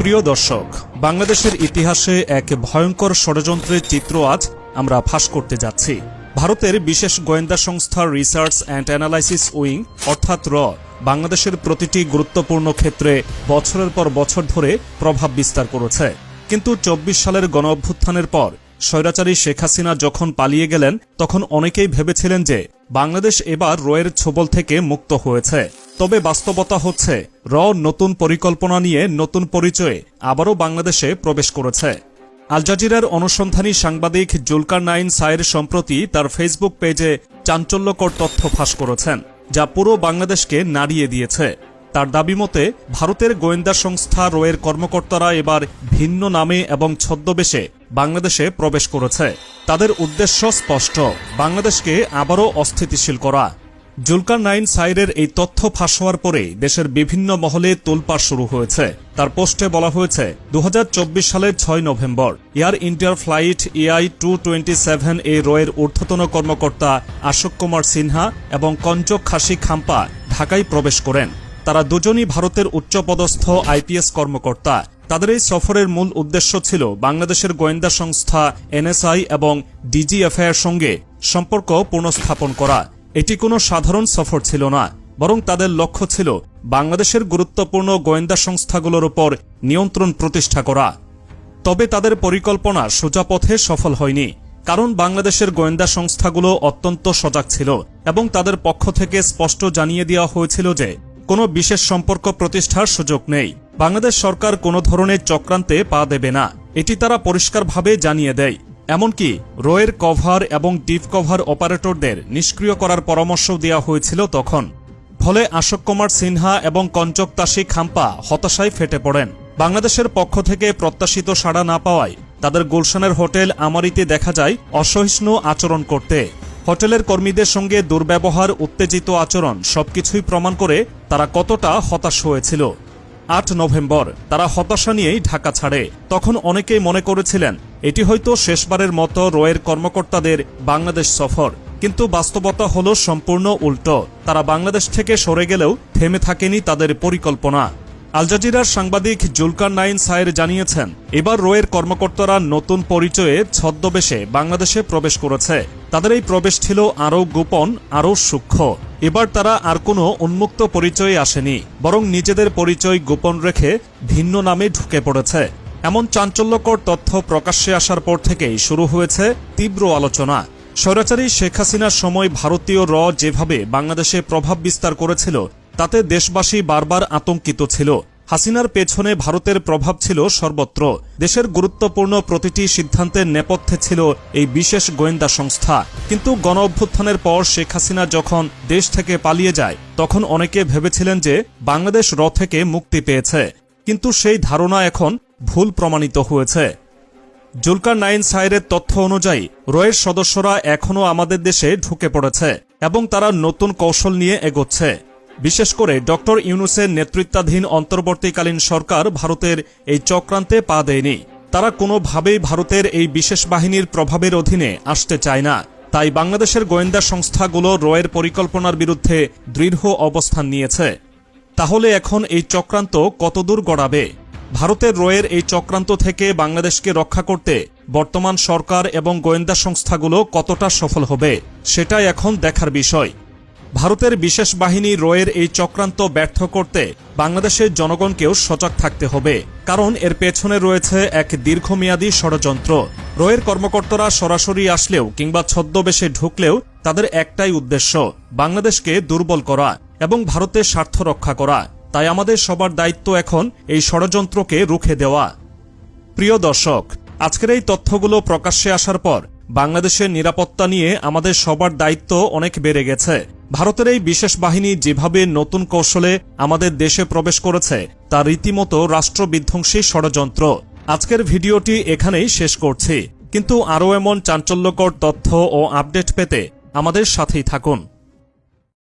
প্রিয় দর্শক, বাংলাদেশের ইতিহাসে এক ভয়ঙ্কর ষড়যন্ত্রের চিত্র আজ আমরা ফাঁস করতে যাচ্ছি। ভারতের বিশেষ গোয়েন্দা সংস্থা রিসার্চ অ্যান্ড অ্যানালাইসিস উইং অর্থাৎ র, বাংলাদেশের প্রতিটি গুরুত্বপূর্ণ ক্ষেত্রে বছরের পর বছর ধরে প্রভাব বিস্তার করেছে। কিন্তু চব্বিশ সালের গণ অভ্যুত্থানের পর স্বৈরাচারী শেখ হাসিনা যখন পালিয়ে গেলেন, তখন অনেকেই ভেবেছিলেন যে বাংলাদেশ এবার রয়ের ছোবল থেকে মুক্ত হয়েছে। তবে বাস্তবতা হচ্ছে, র নতুন পরিকল্পনা নিয়ে নতুন পরিচয়ে আবারও বাংলাদেশে প্রবেশ করেছে। আল জাজিরার অনুসন্ধানী সাংবাদিক জুলকার নাইন সায়ের সম্প্রতি তার ফেসবুক পেজে চাঞ্চল্যকর তথ্য ফাঁস করেছেন, যা পুরো বাংলাদেশকে নাড়িয়ে দিয়েছে। তার দাবি মতে, ভারতের গোয়েন্দা সংস্থা রোয়ের কর্মকর্তারা এবার ভিন্ন নামে এবং ছদ্মবেশে বাংলাদেশে প্রবেশ করেছে। তাদের উদ্দেশ্য স্পষ্ট। বাংলাদেশকে আবারও অস্থিতিশীল করা। জুলকার নাইন সাইরের এই তথ্য ফাঁস হওয়ার পরে দেশের বিভিন্ন মহলে তোলপাড় শুরু হয়েছে। তার পোস্টে বলা হয়েছে দু হাজার চব্বিশ সালের ছয় নভেম্বর, এয়ার ইন্ডিয়ার flight AI two twenty seven এ রয়ের ঊর্ধ্বতন কর্মকর্তা অশোক কুমার সিনহা এবং কঞ্চক খাসি খাম্পা ঢাকায় প্রবেশ করেন। তারা দুজনই ভারতের উচ্চপদস্থ আইপিএস কর্মকর্তা। তাদের এই সফরের মূল উদ্দেশ্য ছিল বাংলাদেশের গোয়েন্দা সংস্থা এনএসআই এবং ডিজিএফআই এর সঙ্গে সম্পর্ক পুনঃস্থাপন করা। এটি কোনো সাধারণ সফর ছিল না, বরং তাদের লক্ষ্য ছিল বাংলাদেশের গুরুত্বপূর্ণ গোয়েন্দা সংস্থাগুলোর উপর নিয়ন্ত্রণ প্রতিষ্ঠা করা। তবে তাদের পরিকল্পনা সোজাপথে সফল হয়নি, কারণ বাংলাদেশের গোয়েন্দা সংস্থাগুলো অত্যন্ত সজাগ ছিল এবং তাদের পক্ষ থেকে স্পষ্ট জানিয়ে দেওয়া হয়েছিল যে কোনো বিশেষ সম্পর্ক প্রতিষ্ঠার সুযোগ নেই। বাংলাদেশ সরকার কোনো ধরনের চক্রান্তে পা দেবে না। এটি তারা পরিষ্কারভাবে জানিয়ে দেয়। এমনকি রোয়ের কভার এবং ডিপ কভার অপারেটরদের নিষ্ক্রিয় করার পরামর্শ দেওয়া হয়েছিল তখন। ফলে আশোক কুমার সিনহা এবং কঞ্চক তাসি খাম্পা হতাশায় ফেটে পড়েন। বাংলাদেশের পক্ষ থেকে প্রত্যাশিত সাড়া না পাওয়ায় তাদের গুলশানের হোটেল আমারিতে দেখা যায় অসহিষ্ণু আচরণ করতে। হোটেলের কর্মীদের সঙ্গে দুর্ব্যবহার, উত্তেজিত আচরণ সবকিছুই প্রমাণ করে তারা কতটা হতাশ হয়েছিল। আট নভেম্বর, তারা হতাশা নিয়েই ঢাকা ছাড়ে। তখন অনেকেই মনে করেছিলেন, এটি হয়তো শেষবারের মতো রয়ের কর্মকর্তাদের বাংলাদেশ সফর। কিন্তু বাস্তবতা হল সম্পূর্ণ উল্টো। তারা বাংলাদেশ থেকে সরে গেলেও থেমে থাকেনি তাদের পরিকল্পনা। আল জাজিরার সাংবাদিক জুলকার নাইন সায়ের জানিয়েছেন, এবার রোয়ের কর্মকর্তারা নতুন পরিচয়ে ছদ্মবেশে বাংলাদেশে প্রবেশ করেছে। তাদের এই প্রবেশ ছিল আরও গোপন, আরও সূক্ষ্ম। এবার তারা আর কোনো উন্মুক্ত পরিচয়ে আসেনি, বরং নিজেদের পরিচয় গোপন রেখে ভিন্ন নামে ঢুকে পড়েছে। এমন চাঞ্চল্যকর তথ্য প্রকাশ্যে আসার পর থেকেই শুরু হয়েছে তীব্র আলোচনা। স্বৈরাচারী শেখ হাসিনার সময় ভারতীয় র যেভাবে বাংলাদেশে প্রভাব বিস্তার করেছিল তাতে দেশবাসী বারবার আতঙ্কিত ছিল। হাসিনার পেছনে ভারতের প্রভাব ছিল সর্বত্র। দেশের গুরুত্বপূর্ণ প্রতিটি সিদ্ধান্তের নেপথ্যে ছিল এই বিশেষ গোয়েন্দা সংস্থা। কিন্তু গণ অভ্যুত্থানের পর শেখ হাসিনা যখন দেশ থেকে পালিয়ে যায়, তখন অনেকে ভেবেছিলেন যে বাংলাদেশ র থেকে মুক্তি পেয়েছে। কিন্তু সেই ধারণা এখন ভুল প্রমাণিত হয়েছে। জুলকার নাইন সাইরের তথ্য অনুযায়ী, রয়ের সদস্যরা এখনও আমাদের দেশে ঢুকে পড়েছে এবং তারা নতুন কৌশল নিয়ে এগোচ্ছে। বিশেষ করে ডক্টর ইউনুসের নেতৃত্বাধীন অন্তর্বর্তীকালীন সরকার ভারতের এই চক্রান্তে পা দেয়নি। তারা কোনোভাবেই ভারতের এই বিশেষ বাহিনীর প্রভাবের অধীনে আসতে চায় না। তাই বাংলাদেশের গোয়েন্দা সংস্থাগুলো রয়ের পরিকল্পনার বিরুদ্ধে দৃঢ় অবস্থান নিয়েছে। তাহলে এখন এই চক্রান্ত কতদূর গড়াবে? ভারতের রয়ের এই চক্রান্ত থেকে বাংলাদেশকে রক্ষা করতে বর্তমান সরকার এবং গোয়েন্দা সংস্থাগুলো কতটা সফল হবে, সেটাই এখন দেখার বিষয়। ভারতের বিশেষ বাহিনী রয়ের এই চক্রান্ত ব্যর্থ করতে বাংলাদেশের জনগণকেও সজাগ থাকতে হবে। কারণ এর পেছনে রয়েছে এক দীর্ঘমেয়াদী ষড়যন্ত্র। রয়ের কর্মকর্তারা সরাসরি আসলেও কিংবা ছদ্মবেশে ঢুকলেও তাদের একটাই উদ্দেশ্য, বাংলাদেশকে দুর্বল করা এবং ভারতের স্বার্থ রক্ষা করা। তাই আমাদের সবার দায়িত্ব এখন এই ষড়যন্ত্রকে রুখে দেওয়া। প্রিয় দর্শক, আজকের এই তথ্যগুলো প্রকাশ্যে আসার পর বাংলাদেশের নিরাপত্তা নিয়ে আমাদের সবার দায়িত্ব অনেক বেড়ে গেছে। ভারতের এই বিশেষ বাহিনী যেভাবে নতুন কৌশলে আমাদের দেশে প্রবেশ করেছে, তা রীতিমতো রাষ্ট্রবিধ্বংসী ষড়যন্ত্র। আজকের ভিডিওটি এখানেই শেষ করছি। কিন্তু আরও এমন চাঞ্চল্যকর তথ্য ও আপডেট পেতে আমাদের সাথেই থাকুন।